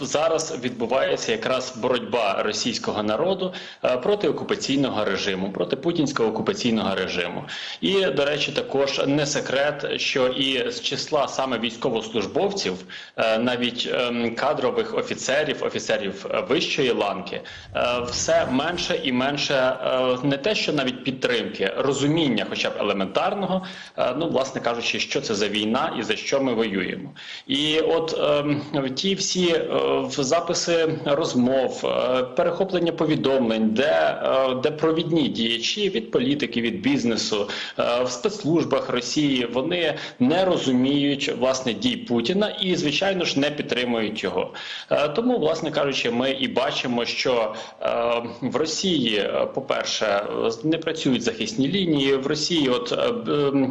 зараз відбувається якраз боротьба російського народу е, проти окупаційного режиму, проти путінського окупаційного режиму. І до речі, також не секрет, що і з числа саме військовослужбовців, е, навіть ем, кадрових офіцерів, офіцерів е, вищої ланки, все менше і менше не те, що навіть підтримки, розуміння, хоча б елементарного, ну власне кажучи, що це за війна і за що ми воюємо. І от ем, ті всі записи розмов, е, перехоплення повідомлень, де, е, де провідні діячі від політики, від бізнесу е, в спецслужбах Росії вони не розуміють власне дій Путіна і, звичайно ж, не підтримують його. Тому, власне кажучи, ми і бачимо, що в Росії, по-перше, не працюють захисні лінії. В Росії, от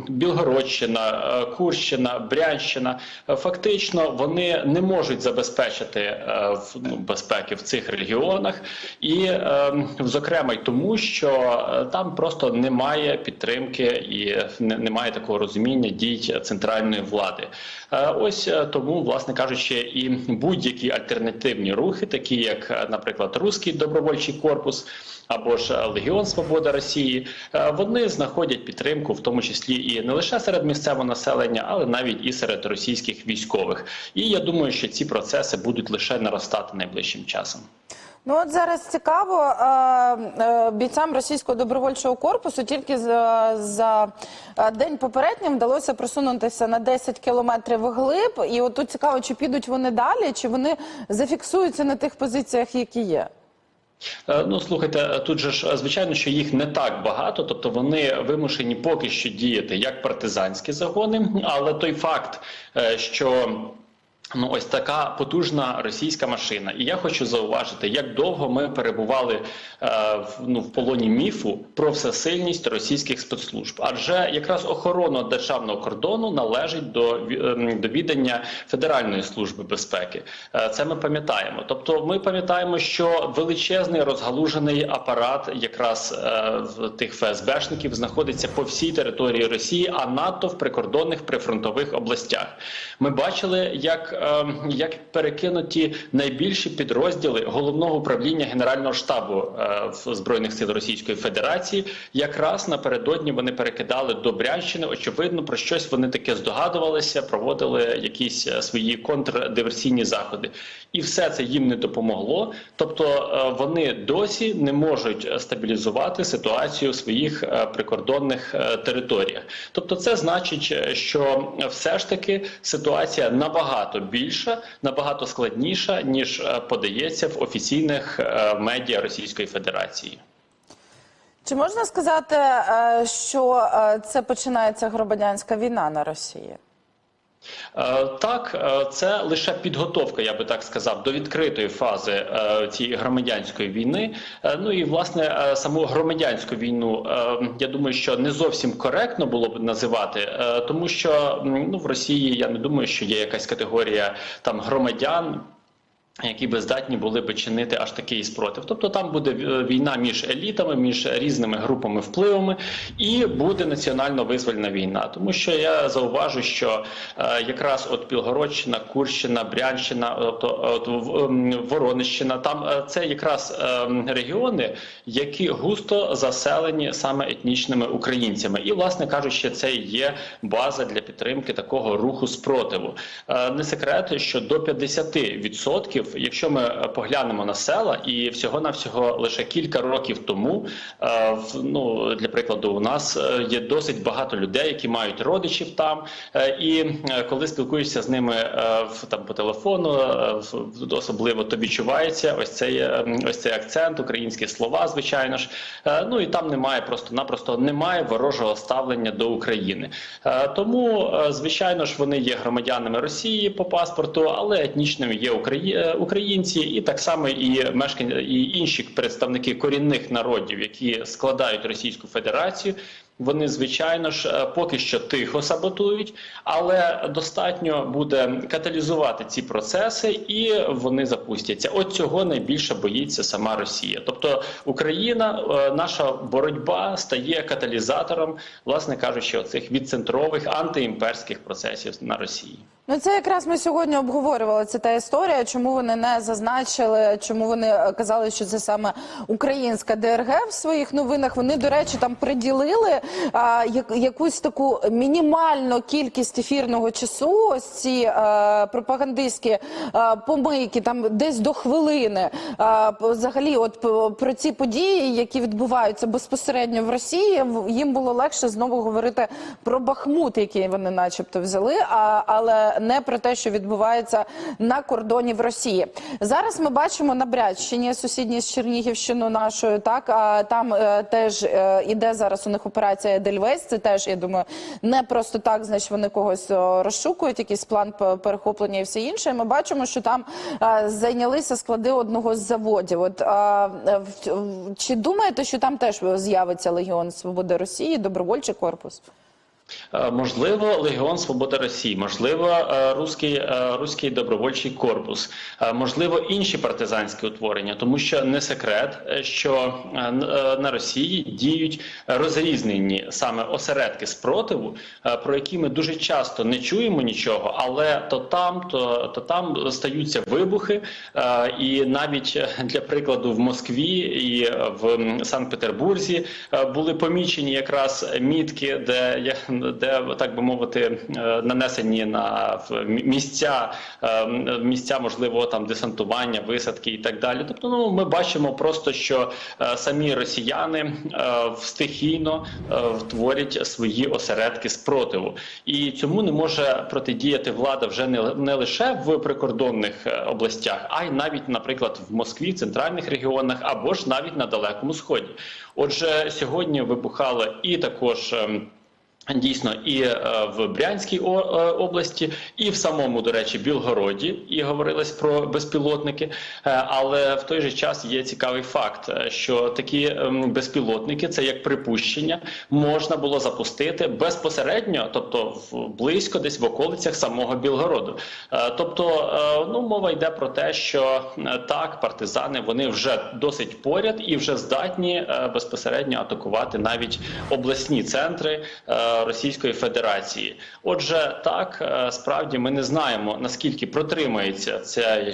Білгородщина, Курщина, Брянщина, фактично вони не можуть забезпечити е, ну, безпеки в цих регіонах, і е, зокрема й тому, що е, там просто немає підтримки і немає такого розуміння дій центральної влади. Е, Ось тому, власне кажучи, і будь-які альтернативні рухи, такі як, наприклад, Руський добровольчий корпус. Або ж Легіон Свобода Росії, вони знаходять підтримку, в тому числі і не лише серед місцевого населення, але навіть і серед російських військових. І я думаю, що ці процеси будуть лише наростати найближчим часом. Ну от зараз цікаво е, бійцям російського добровольчого корпусу тільки за, за е, день попереднім вдалося просунутися на 10 кілометрів вглиб. І от тут цікаво, чи підуть вони далі, чи вони зафіксуються на тих позиціях, які є. Е, Ну слухайте, тут же ж звичайно, що їх не так багато, тобто вони вимушені поки що діяти як партизанські загони, але той факт, що Ну, ось така потужна російська машина. І я хочу зауважити, як довго ми перебували е, в, ну, в полоні міфу про всесильність російських спецслужб. Адже якраз охорона державного кордону належить до, ем, до віддання Федеральної служби безпеки. Е, це ми пам'ятаємо. Тобто, ми пам'ятаємо, що величезний розгалужений апарат якраз е, тих ФСБшників знаходиться по всій території Росії, а надто в прикордонних прифронтових областях. Ми бачили, як, е, як перекинуті найбільші підрозділи головного управління Генерального штабу е, в збройних сил Російської Федерації. Якраз напередодні вони перекидали до Брянщини. Очевидно, про щось вони таке здогадувалися, проводили якісь е, свої контрдиверсійні заходи, і все це їм не допомогло. Тобто е, вони досі не можуть стабілізувати ситуацію в своїх прикордонних територіях. Тобто, це значить, що все ж таки ситуація набагато більша, набагато складніша ніж е, подається в офіційних е, медіа Російської Федерації. Чи можна сказати, е, що це починається громадянська війна на Росії? Е, Так, е, це лише підготовка, я би так сказав, до відкритої фази е, цієї громадянської війни. Ну і власне саму громадянську війну я думаю, що не зовсім коректно було б називати, тому що ну в Росії я не думаю, що є якась категорія там громадян. Які би здатні були би чинити аж такий спротив, тобто там буде е, війна між елітами, між різними групами впливами, і буде національно-визвольна війна. Тому що я зауважу, що е, якраз от Білгородщина, Курщина, Брянщина, тобто от, в- ем, Воронищина, там е, це якраз регіони, які густо заселені саме етнічними українцями, і власне кажучи, це є база для підтримки такого руху спротиву. Е, Не секрет, що до 50%, якщо ми е, поглянемо на села, і всього навсього лише кілька років тому, е, ну для прикладу, у нас е, є досить багато людей, які мають родичів там, і коли спілкуєшся з ними там по телефону, особливо то відчувається ось цей ось цей акцент, українські слова, звичайно ж. Ну і там немає просто-напросто немає ворожого ставлення до України. Тому, звичайно ж, вони є громадянами Росії по паспорту, але етнічними є Украї- е, українці, і так само і мешканці і інші представники корінних народів, які складають Російську Федерацію. Вони звичайно ж е, поки що тихо саботують, але достатньо буде каталізувати ці процеси, і вони запустяться. От цього найбільше боїться сама Росія. Тобто Україна, е, наша боротьба стає каталізатором, власне кажучи, оцих відцентрових антиімперських процесів на Росії. Ну, це якраз ми сьогодні обговорювали. Це та історія, чому вони не зазначили, чому вони е, казали, що це саме українська ДРГ в своїх новинах. Вони, до речі, там приділили а, як, якусь таку мінімальну кількість ефірного часу. Ось ці а, пропагандистські а, помийки, там десь до хвилини. А, взагалі, от про ці події, які відбуваються безпосередньо в Росії, їм було легше знову говорити про Бахмут, який вони, начебто, взяли, а, але не про те, що відбувається на кордоні в Росії. Зараз ми бачимо на Брянщині, сусідній з Чернігівщиною нашою. Так а там е, теж е, іде зараз у них операція Едельвейс. Це теж я думаю, не просто так, значить вони когось е, розшукують, якийсь план перехоплення і все інше. Ми бачимо, що там е, зайнялися склади одного з заводів. От е, в- чи думаєте, що там теж з'явиться Легіон Свободи Росії, добровольчий корпус? Е, Можливо, Легіон Свобода Росії, можливо, е, руський, е, руський добровольчий корпус, можливо, інші партизанські утворення, тому що не секрет, що на Росії діють розрізнені саме осередки спротиву, про які ми дуже часто не чуємо нічого, але то там, то, то там стаються вибухи, і навіть для прикладу в Москві і в Санкт-Петербурзі були помічені якраз мітки, де я- де так би мовити е, нанесені на місця, е, місця можливо там десантування, висадки і так далі. Тобто, ну ми бачимо просто, що е, самі росіяни стихійно творять свої осередки спротиву, і цьому не може протидіяти влада вже не, лише в прикордонних областях, а й навіть, наприклад, в Москві, в центральних регіонах, або ж навіть на далекому сході. Отже, сьогодні вибухали і також. Дійсно, і е, в Брянській е, області, і в самому, до речі, Білгороді, і говорилось про безпілотники. Е, але в той же час є цікавий факт, що такі ем, безпілотники, це як припущення, можна було запустити безпосередньо, тобто близько, десь в околицях самого Білгороду. Тобто, ну мова йде про те, що так, партизани вони вже досить поряд і вже здатні безпосередньо атакувати навіть обласні центри. Російської Федерації. Отже, так е, справді ми не знаємо наскільки протримається ця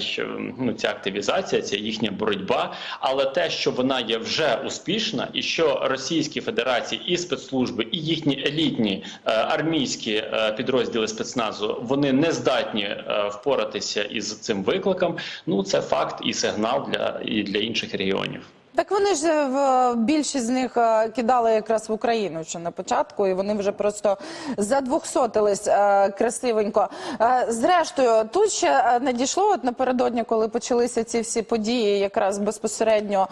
ну, ця активізація, ця їхня боротьба, але те, що вона є вже успішна, і що Російські Федерації і спецслужби, і їхні елітні е, армійські е, підрозділи спецназу вони не здатні впоратися із цим викликом. Ну це факт і сигнал для і для інших регіонів. Так вони ж е, в більшість з них е, кидали якраз в Україну ще на початку, і вони вже просто задвохсотились е, красивенько. Зрештою, тут ще надійшло от напередодні, коли почалися ці всі події, якраз безпосередньо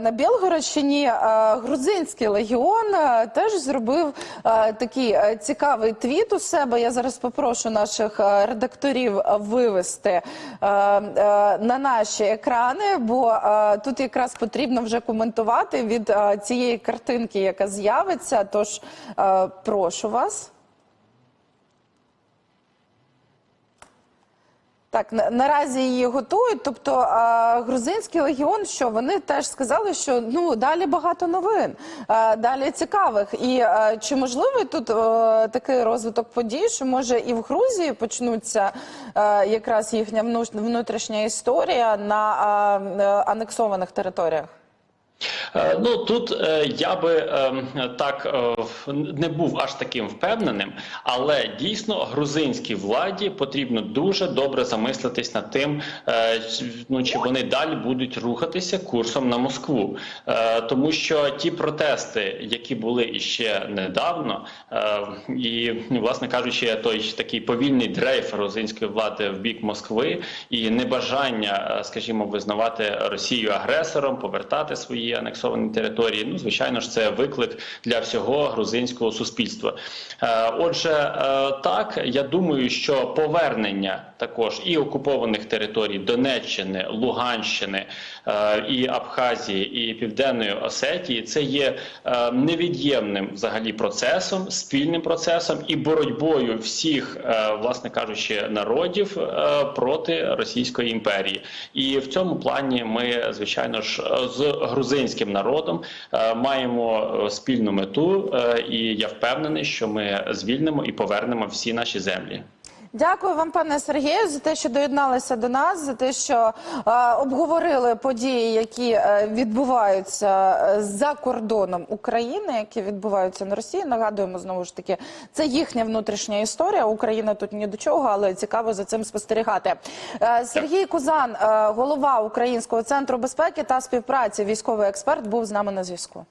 на Білгородщині. Грузинський легіон теж зробив такий цікавий твіт у себе. Я зараз попрошу наших редакторів вивести на наші екрани, бо тут якраз потрібно вже коментувати від е, цієї картинки, яка з'явиться. Тож е, прошу вас. Так, на, наразі її готують. Тобто а, грузинський легіон, що вони теж сказали, що ну далі багато новин, а, далі цікавих. І а, чи можливий тут а, такий розвиток подій, що може і в Грузії почнуться а, якраз їхня внутрішня історія на а, а, анексованих територіях? Е, Ну тут е, я би е, так не був аж таким впевненим, але дійсно грузинській владі потрібно дуже добре замислитись над тим, ну чи вони далі будуть рухатися курсом на Москву, тому що ті протести, які були іще недавно, і власне кажучи, той такий повільний дрейф грузинської влади в бік Москви і небажання, скажімо, визнавати Росію агресором, повертати свої анексовані території. Ну, звичайно ж, це виклик для всього грузинського суспільства. Е, Отже, е, так я думаю, що повернення також і окупованих територій Донеччини, Луганщини е, і Абхазії, і Південної Осетії це є невід'ємним взагалі процесом, спільним процесом і боротьбою всіх, власне кажучи, народів проти Російської імперії. І в цьому плані ми, звичайно ж, з грузинським народом е, маємо е, спільну мету, е, і я впевнений, що ми звільнимо і повернемо всі наші землі. Дякую вам, пане Сергію, за те, що доєдналися до нас, за те, що е, обговорили події, які е, відбуваються е, за кордоном України, які відбуваються на Росії. Нагадуємо знову ж таки, це їхня внутрішня історія. Україна тут ні до чого, але цікаво за цим спостерігати. Е, Сергій Кузан, е, голова Українського центру безпеки та співпраці, військовий експерт, був з нами на зв'язку.